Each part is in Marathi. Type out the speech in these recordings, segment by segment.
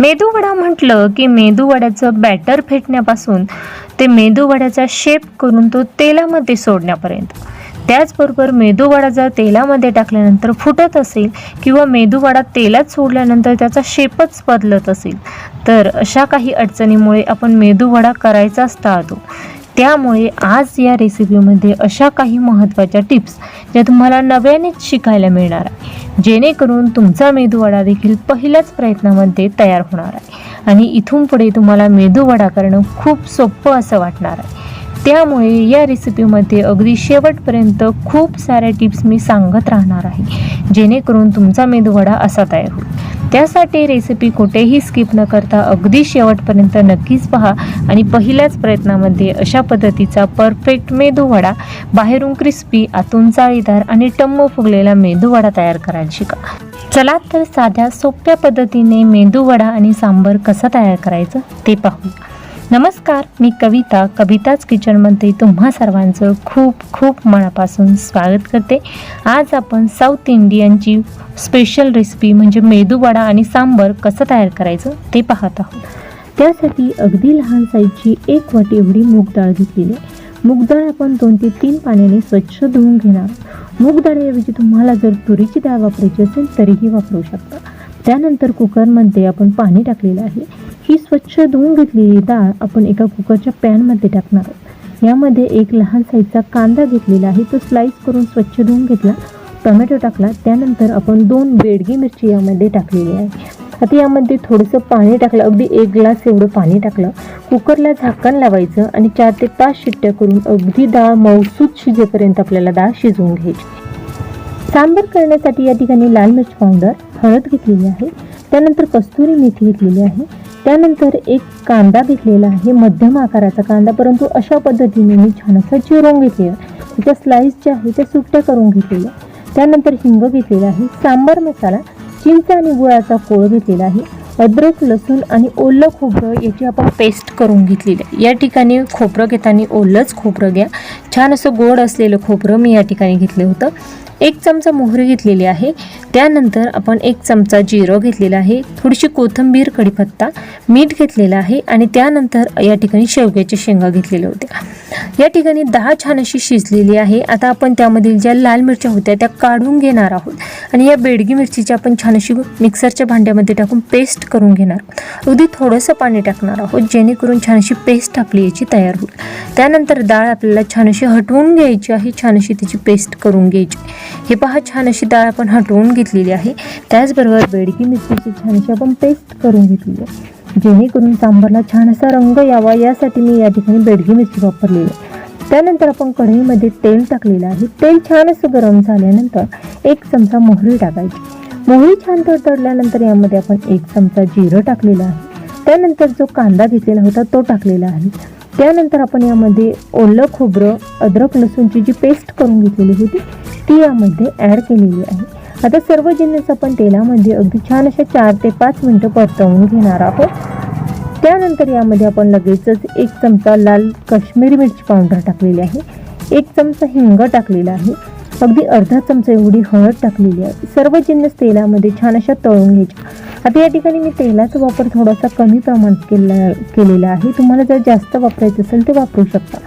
मेदूवडा म्हटलं की मेदूवड्याचं बॅटर फेटण्यापासून ते मेदूवड्याचा शेप करून तो तेलामध्ये सोडण्यापर्यंत. त्याचबरोबर मेदूवडा जर तेलामध्ये टाकल्यानंतर फुटत असेल किंवा मेदूवडा तेलात सोडल्यानंतर त्याचा शेपच बदलत असेल तर अशा काही अडचणीमुळे आपण मेदूवडा करायचाच टाळतो. त्यामुळे आज या रेसिपीमध्ये अशा काही महत्त्वाच्या टिप्स ज्या तुम्हाला नव्यानेच शिकायला मिळणार आहे. जेणेकरून तुमचा मेदूवडा देखील पहिल्याच प्रयत्नामध्ये तयार होणार आहे. आणि इथून पुढे तुम्हाला मेदूवडा करणं खूप सोपं असं वाटणार आहे. त्यामुळे या रेसिपीमध्ये अगदी शेवटपर्यंत खूप साऱ्या टिप्स मी सांगत राहणार आहे. जेणेकरून तुमचा मेदूवडा असा तयार होईल. त्यासाठी रेसिपी कुठेही स्किप न करता अगदी शेवटपर्यंत नक्कीच पहा. आणि पहिल्याच प्रयत्नामध्ये अशा पद्धतीचा परफेक्ट मेदूवडा बाहेरून क्रिस्पी आतून जाळीदार आणि टम्म फुगलेला मेदूवडा तयार करायला शिका. चला तर साध्या सोप्या पद्धतीने मेदूवडा आणि सांबर कसा तयार करायचं ते पाहू नमस्कार मी कविता कविताच किचनमध्ये तुम्हा सर्वांचं खूप खूप मनापासून स्वागत करते. आज आपण साऊथ इंडियनची स्पेशल रेसिपी म्हणजे मेदूवडा आणि सांबर कसं तयार करायचं ते पाहत आहोत. त्यासाठी अगदी लहान साईजची एक वाटी एवढी मूग डाळ घेतलेली आहे. मूग डाळ आपण दोन ते तीन पाण्याने स्वच्छ धुवून घेणार. मूग डाळीऐवजी तुम्हाला जर तुरीची डाळ वापरायची असेल तरीही वापरू शकता. त्यानंतर कुकरमध्ये आपण पाणी टाकलेलं आहे. ही स्वच्छ धुवून घेतलेली डाळ आपण एका कुकरच्या पॅनमध्ये टाकणार आहोत. यामध्ये एक लहान साईजचा कांदा घेतलेला आहे तो स्लाईस करून स्वच्छ धुवून घेतला टोमॅटो टाकला त्यानंतर आपण दोन बेडगी मिरची यामध्ये टाकलेली आहे. आता यामध्ये थोडंसं पाणी टाकलं अगदी एक ग्लास एवढं पाणी टाकलं. कुकरला झाकण लावायचं आणि चार ते पाच शिट्ट्या करून अगदी डाळ मौसूद शिजेपर्यंत आपल्याला डाळ शिजवून घ्यायची. सांबर करण्यासाठी या ठिकाणी लाल मिरची पावडर हळद घेतलेली आहे. त्यानंतर कस्तुरी मेथी घेतलेली आहे. त्यानंतर एक कांदा घेतलेला आहे मध्यम आकाराचा कांदा. परंतु अशा पद्धतीने मी छान असं चिरून घेतलेला त्याच्या स्लाईस ज्या आहे त्या सुट्ट्या करून घेतलेल्या त्यानंतर हिंग घेतलेला आहे सांबर मसाला चिंच आणि गुळाचा कोळ घेतलेला आहे अद्रक लसूण आणि ओलं खोबरं याची आपण पेस्ट करून घेतलेली आहे. या ठिकाणी खोबरं घेताना ओलंच खोबरं घ्या. छान असं गोड असलेलं खोबरं मी या ठिकाणी घेतलं होतं. एक चमचा मोहरी घेतलेली आहे. त्यानंतर आपण एक चमचा जिरं घेतलेला आहे. थोडीशी कोथिंबीर कढीपत्ता मीठ घेतलेलं आहे आणि त्यानंतर या ठिकाणी शेवग्याच्या शेंगा घेतलेल्या होत्या या ठिकाणी डाळ छान अशी शिजलेली आहे. आता आपण त्यामधील ज्या लाल मिरच्या होत्या त्या काढून घेणार आहोत. आणि या बेडगी मिरचीची आपण छान अशी मिक्सरच्या भांड्यामध्ये टाकून पेस्ट करून घेणार आहोत. अगदी थोडंसं पाणी टाकणार आहोत जेणेकरून छान अशी पेस्ट आपली याची तयार होईल. त्यानंतर डाळ आपल्याला छान अशी हटवून घ्यायची आहे. छान अशी त्याची पेस्ट करून घ्यायची हे पहा छान अशी डाळ आपण हटवून घेतलेली आहे. त्याचबरोबर बेडगी मिरचीची छान अशी आपण पेस्ट करून घेतलेली आहे. जेणेकरून सांबारला छान असा रंग यावा यासाठी मी या ठिकाणी बेडगी मिरची वापरलेली आहे. त्यानंतर आपण कढईमध्ये तेल टाकलेलं आहे. तेल छान असं गरम झाल्यानंतर एक चमचा मोहरी टाकायची. मोहरी छान तडतडल्यानंतर यामध्ये आपण एक चमचा जिरं टाकलेलं आहे. त्यानंतर जो कांदा घेतलेला होता तो टाकलेला आहे. त्यानंतर आपण यामध्ये ओलं खोबरं अद्रक लसूणची जी पेस्ट करून घेतलेली होती ती यामध्ये ॲड केलेली आहे. आता सर्व जिन्नस आपण तेलामध्ये अगदी छान अशा चार ते पाच मिनटं परतवून घेणार आहोत. त्यानंतर यामध्ये आपण लगेचच एक चमचा लाल काश्मीरी मिरची पावडर टाकलेली आहे. एक चमचा हिंग टाकलेला आहे. अगदी अर्धा चमचा एवढी हळद टाकलेली आहे. सर्व जिन्नस तेलामध्ये छान अशा तळून घ्यायच्या. आता या ठिकाणी मी तेलाचा वापर थोडासा कमी प्रमाणात केला केलेला आहे. तुम्हाला जर जास्त वापरायचं असेल ते वापरू शकता.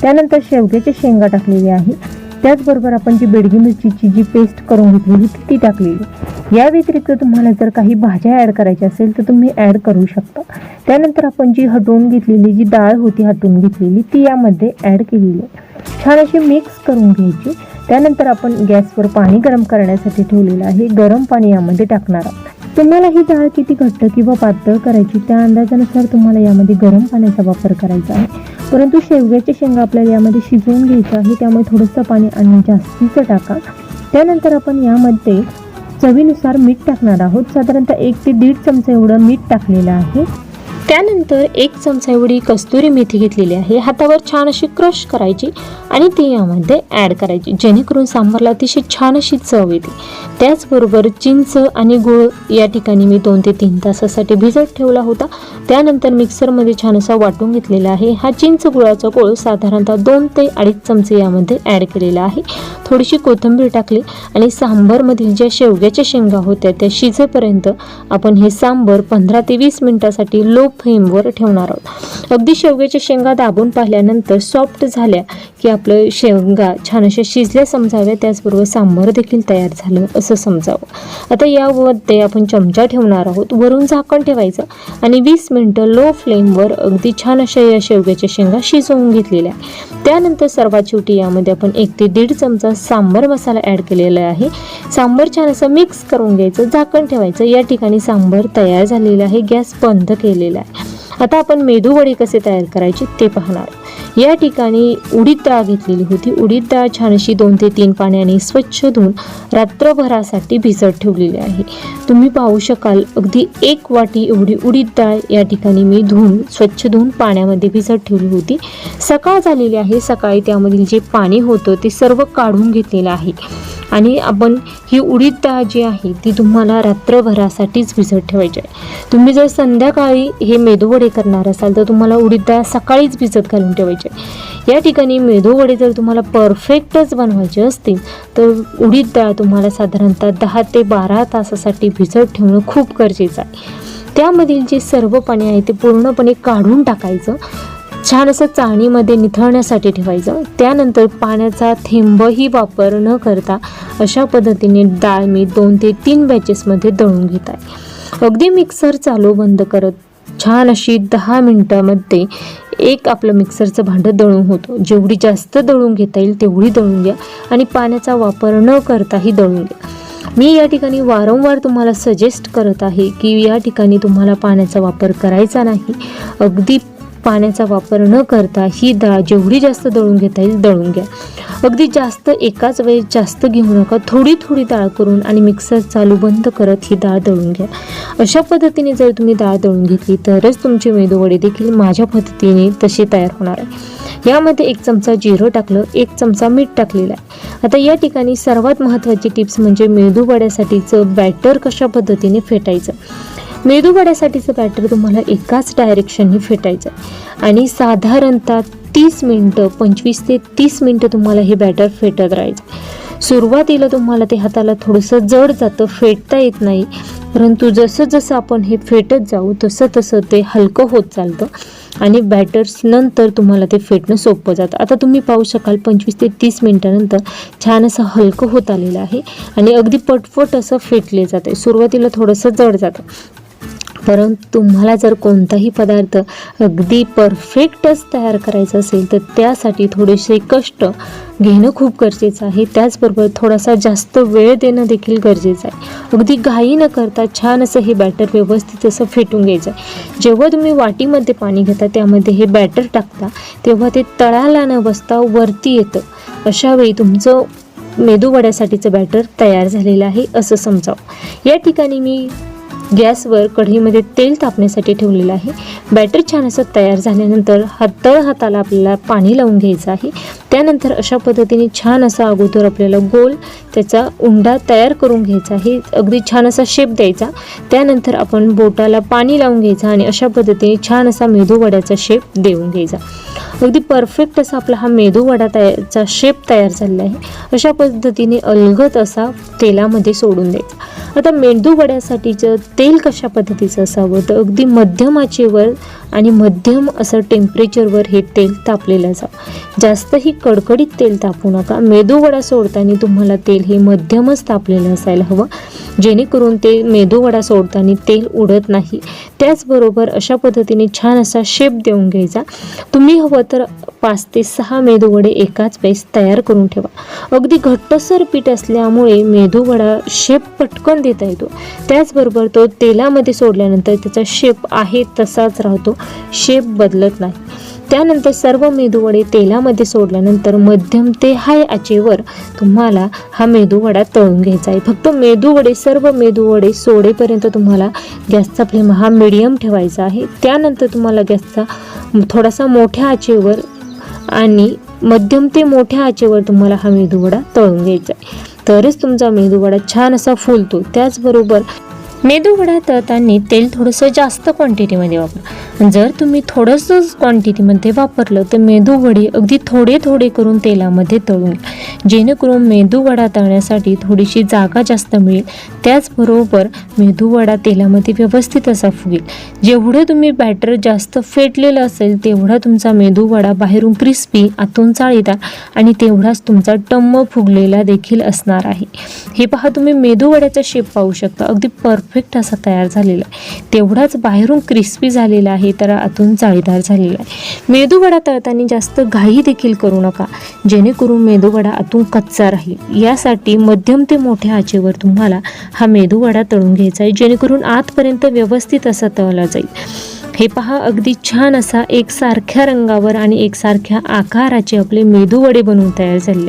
त्यानंतर शेवग्याच्या शेंगा टाकलेल्या आहे त्याचबरोबर आपण जी बेडगी मिरचीची जी पेस्ट करून घेतली होती ती टाकलेली. या व्यतिरिक्त तुम्हाला जर काही भाज्या ॲड करायच्या असेल तर तुम्ही ॲड करू शकता. त्यानंतर आपण जी हटवून घेतलेली जी डाळ होती हटवून घेतलेली ती यामध्ये ॲड केलेली आहे. छान अशी मिक्स करून घ्यायची. त्यानंतर आपण गॅसवर पाणी गरम करण्यासाठी ठेवलेलं आहे. गरम पाणी यामध्ये टाकणार आहोत. तुम्हाला ही डाळ किती घट्ट किंवा पातळ करायची? त्या अंदाजानुसार तुम्हाला यामध्ये गरम पाण्याचा वापर करायचा आहे. परंतु शेवग्याचे शेंगा आपल्याला यामध्ये शिजवून घ्यायचं आहे. त्यामुळे थोडंसं पाणी आणि जास्तीचं टाका. त्यानंतर आपण यामध्ये चवीनुसार मीठ टाकणार आहोत. साधारणतः एक ते दीड चमचा एवढं मीठ टाकलेलं आहे. त्यानंतर एक चमचा एवढी कस्तुरी मेथी घेतलेली आहे. हातावर छान अशी क्रश करायची. आणि ती यामध्ये ॲड करायची. जेणेकरून सांबारला अतिशय छान अशी चव येते. त्याचबरोबर चिंच आणि गुळ या ठिकाणी मी दोन ते तीन तासासाठी भिजत ठेवला होता. त्यानंतर मिक्सरमध्ये छान असा वाटून घेतलेला आहे. हा चिंच गुळाचा गोळ साधारणतः दोन ते अडीच चमचे यामध्ये ॲड केलेला आहे. थोडीशी कोथिंबीर टाकली आणि सांबरमधील ज्या शेवग्याच्या शेंगा होत्या त्या शिजेपर्यंत आपण हे सांबर पंधरा ते वीस मिनिटासाठी लो फ्लेमवर ठेवणार आहोत. अगदी शेवग्याच्या शेंगा दाबून पाहिल्यानंतर सॉफ्ट झाल्या की आपलं शेंगा छान अशा शिजल्या समजाव्या त्याचबरोबर सांबार देखील तयार झालं असं समजावं. आता यामध्ये आपण चमचा ठेवणार आहोत. वरून झाकण ठेवायचं आणि वीस मिनटं लो फ्लेमवर अगदी छान अशा या शेवग्याच्या शेंगा शिजवून घेतलेल्या आहे त्यानंतर सर्वात शेवटी यामध्ये आपण एक ते दीड चमचा सांबर मसाला ॲड केलेला आहे. सांबर छान असं मिक्स करून घ्यायचं झाकण ठेवायचं. या ठिकाणी सांबर तयार झालेलं आहे गॅस बंद केलेला आहे. आता आपण मेदू वडे कसे तयार करायचे ते पाहणार या ठिकाणी उडीद डाळ घेतलेली होती. उडीद डाळ छान अशी दोन ते तीन पाण्याने स्वच्छ धुवून रात्रभरासाठी भिजत ठेवलेली आहे. तुम्ही पाहू शकाल अगदी एक वाटी एवढी उडीद डाळ या ठिकाणी मी धुवून स्वच्छ धुवून पाण्यामध्ये भिजत ठेवली होती. सकाळ झालेली आहे. सकाळी त्यामधील जे पाणी होतं ते सर्व काढून घेतलेलं आहे. आणि आपण ही उडीद डाळ जी आहे ती तुम्हाला रात्रभरासाठीच भिजत ठेवायची आहे. तुम्ही जर संध्याकाळी हे मेदूवडे करणार असाल तर तुम्हाला उडीद डाळ सकाळीच भिजत घालून ठेवायची आहे. या ठिकाणी मेदूवडे जर तुम्हाला परफेक्टच बनवायचे असतील तर उडीद डाळ तुम्हाला साधारणतः दहा ते बारा तासासाठी भिजत ठेवणं खूप गरजेचं आहे. त्यामधील जे सर्व पाणी आहे ते पूर्णपणे काढून टाकायचं. छान असं चाळणीमध्ये निथळण्यासाठी ठेवायचं. त्यानंतर पाण्याचा थेंबही वापर न करता अशा पद्धतीने डाळ मी दोन ते तीन बॅचेसमध्ये दळून घेत आहे. अगदी मिक्सर चालू बंद करत छान अशी दहा मिनटामध्ये एक आपलं मिक्सरचं भांडं दळून होतं. जेवढी जास्त दळून घेता येईल तेवढी दळून घ्या आणि पाण्याचा वापर न करताही दळून घ्या. मी या ठिकाणी वारंवार तुम्हाला सजेस्ट करत आहे की या ठिकाणी तुम्हाला पाण्याचा वापर करायचा नाही. अगदी पाण्याचा वापर न करता ही डाळ जेवढी जास्त दळून घेता येईल दळून घ्या. अगदी जास्त एकाच वेळेस जास्त घेऊ नका थोडी थोडी डाळ करून आणि मिक्सर चालू बंद करत ही डाळ दळून घ्या. अशा पद्धतीने जर तुम्ही डाळ दळून घेतली तरच तुमचे मेदूवडे देखील माझ्या पद्धतीने तशी तयार होणार आहे. यामध्ये एक चमचा जिरं टाकलं एक चमचा मीठ टाकलेला आहे. आता या ठिकाणी सर्वात महत्त्वाची टिप्स म्हणजे मेदूवड्यासाठीचं बॅटर कशा पद्धतीने फेटायचं? मेदू वड्यासाठीचं बॅटर तुम्हाला एकाच डायरेक्शनने फेटायचं आहे आणि साधारणतः तीस मिनटं पंचवीस ते तीस मिनटं तुम्हाला हे बॅटर फेटत राहायचं सुरुवातीला तुम्हाला ते हाताला थोडंसं जड जातं फेटता येत नाही. परंतु जसं जसं आपण हे फेटत जाऊ तसं तसं ते हलकं होत चालतं. आणि बॅटर्स नंतर तुम्हाला ते फेटणं सोपं जातं. आता तुम्ही पाहू शकाल पंचवीस ते तीस मिनटानंतर छान असं हलकं होत आलेलं आहे. आणि अगदी पटपट असं फेटले जातं सुरुवातीला थोडंसं जड जातं. परंतु तुम्हाला जर कोणताही पदार्थ अगदी परफेक्टच तयार करायचा असेल तर त्यासाठी थोडेसे कष्ट घेणं खूप गरजेचं आहे. त्याचबरोबर थोडासा जास्त वेळ देणं देखील गरजेचं आहे. अगदी घाई न करता छान असं हे बॅटर व्यवस्थित असं फेटून घ्यायचं आहे. जेव्हा तुम्ही वाटीमध्ये पाणी घेता त्यामध्ये हे बॅटर टाकता तेव्हा ते तळाला न बसता वरती येतं. अशावेळी तुमचं मेदू वड्यासाठीचं बॅटर तयार झालेलं आहे असं समजावं. या ठिकाणी मी गॅसवर कढईमध्ये तेल तापण्यासाठी ठेवलेलं आहे. बॅटर छान असं तयार झाल्यानंतर हातळ तळ हाताला आपल्याला पाणी लावून घ्यायचं आहे. त्यानंतर अशा पद्धतीने छान असा अगोदर आपल्याला गोल त्याचा उंडा तयार करून घ्यायचा. हे अगदी छान असा शेप द्यायचा. त्यानंतर आपण बोटाला पाणी लावून घ्यायचा आणि अशा पद्धतीने छान असा मेदू वड्याचा शेप देऊन घ्यायचा. अगदी परफेक्ट असा आपला हा मेदू वडा तयारचा शेप तयार झालेला आहे. अशा पद्धतीने अलगद असा तेलामध्ये सोडून द्यायचा. आता मेंदू वड्यासाठीचं तेल कशा पद्धतीचं असावं? तर अगदी मध्यम आचेवर आणि मध्यम असं टेम्परेचरवर हे तेल तापलेलं जा. जास्तही कडकडीत तेल तापू नका. मेदूवडा सोडताना तुम्हाला तेल हे मध्यमच तापलेलं असायला हवं. जेणेकरून ते मेदूवडा सोडताना तेल उडत नाही. त्याचबरोबर अशा पद्धतीने छान असा शेप देऊन घ्यायचा. तुम्ही हवं तर पाच ते सहा मेदूवडे एकाच वेळेस तयार करून ठेवा. अगदी घट्टसर पीठ असल्यामुळे मेदूवडा शेप पटकन देता येतो. त्याचबरोबर तो तेलामध्ये सोडल्यानंतर त्याचा शेप आहे तसाच राहतो. शेप बदलत नाही. त्यानंतर सर्व मेदूवडे तेलामध्ये सोडल्यानंतर मध्यम ते हाय आचेवर तुम्हाला हा मेदूवडा तळून घ्यायचा आहे. फक्त मेदूवडे सर्व मेदूवडे सोडेपर्यंत तुम्हाला गॅसचा फ्लेम हा मिडियम ठेवायचा आहे. त्यानंतर तुम्हाला गॅसचा थोडासा मोठ्या आचेवर आणि मध्यम ते मोठ्या आचेवर तुम्हाला हा मेदूवडा तळून घ्यायचा आहे. तरच तुमचा मेदूवडा छान असा फुलतो. त्याचबरोबर मेदूवडा तळताना तेल थोडंसं जास्त क्वांटिटीमध्ये वापरा. जर तुम्ही थोडंसंच क्वांटिटीमध्ये वापरलं तर मेदूवडे अगदी थोडे थोडे करून तेलामध्ये तळून घ्या. जेणेकरून मेदूवडा तळण्यासाठी थोडीशी जागा जास्त मिळेल. त्याचबरोबर मेदूवडा तेलामध्ये व्यवस्थित असा फुगेल. जेवढं तुम्ही बॅटर जास्त फेटलेलं असेल तेवढा तुमचा मेदूवडा बाहेरून क्रिस्पी आतून चाळीदार आणि तेवढाच तुमचा टम्म फुगलेला देखील असणार आहे. हे पहा तुम्ही मेदूवड्याचा शेप पाहू शकता. अगदी परफेक्ट असा तयार झालेला आहे. तेवढाच बाहेरून क्रिस्पी झालेला आहे तर आतून जाळीदार झालेला आहे. मेदूवडा तळताना जास्त घाई देखील करू नका. जेणेकरून मेदूवडा आतून कच्चा राहील. यासाठी मध्यम ते मोठ्या आचेवर तुम्हाला हा मेदूवडा तळून घ्यायचा आहे जेणेकरून आतपर्यंत व्यवस्थित असा तळला जाईल. हे पहा अगदी छान असा एकसारख्या रंगावर आणि एकसारख्या आकाराचे आपले मेदूवडे बनवून तयार झाले.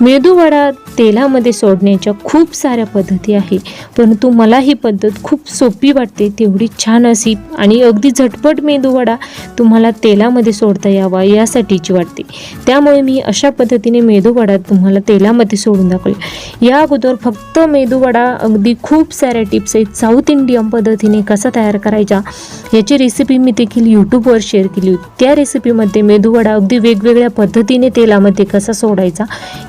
मेदूवडा तेलामध्ये सोडण्याच्या खूप साऱ्या पद्धती आहे परंतु मला ही पद्धत खूप सोपी वाटते तेवढी छान अशी आणि अगदी झटपट मेदूवडा तुम्हाला तेलामध्ये सोडता यावा यासाठीची वाटते. त्यामुळे मी अशा पद्धतीने मेदूवडा तुम्हाला तेलामध्ये सोडून दाखवले. या अगोदर फक्त मेदूवडा अगदी खूप साऱ्या टिप्स आहेत. साऊथ इंडियन पद्धतीने कसा तयार करायचा याची रेसिपी रेसिपी मी देखील यूट्यूबवर शेअर केली होती. त्या रेसिपीमध्ये मेदूवडा अगदी वेगवेगळ्या पद्धतीने तेलामध्ये कसा सोडायचा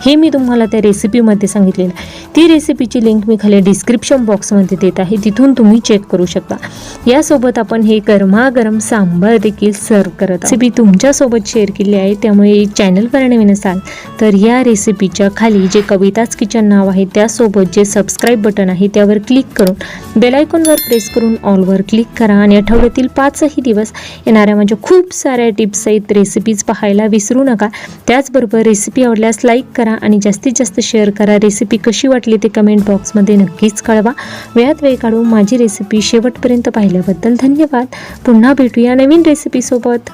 हे मी तुम्हाला त्या रेसिपीमध्ये सांगितलेलं आहे. ती रेसिपीची लिंक मी खाली डिस्क्रिप्शन बॉक्समध्ये देत आहे. तिथून तुम्ही चेक करू शकता. यासोबत आपण हे गरमागरम सांबार देखील सर्व करत रेसिपी तुमच्यासोबत शेअर केली आहे त्यामुळे चॅनलवर नवीन असाल तर या रेसिपीच्या खाली जे कविताच किचन नाव आहे त्यासोबत जे सबस्क्राईब बटन आहे त्यावर क्लिक करून बेलायकॉनवर प्रेस करून ऑलवर क्लिक करा आणि आठवड्यातील पाच पाचही दिवस येणाऱ्या माझ्या खूप साऱ्या टिप्स आहेत रेसिपीज पाहायला विसरू नका. त्याचबरोबर रेसिपी आवडल्यास लाईक करा आणि जास्तीत जास्त शेअर करा. रेसिपी कशी वाटली ते कमेंट बॉक्समध्ये नक्कीच कळवा. वेळात वेळ काढून माझी रेसिपी शेवटपर्यंत पाहिल्याबद्दल धन्यवाद. पुन्हा भेटूया नवीन रेसिपीसोबत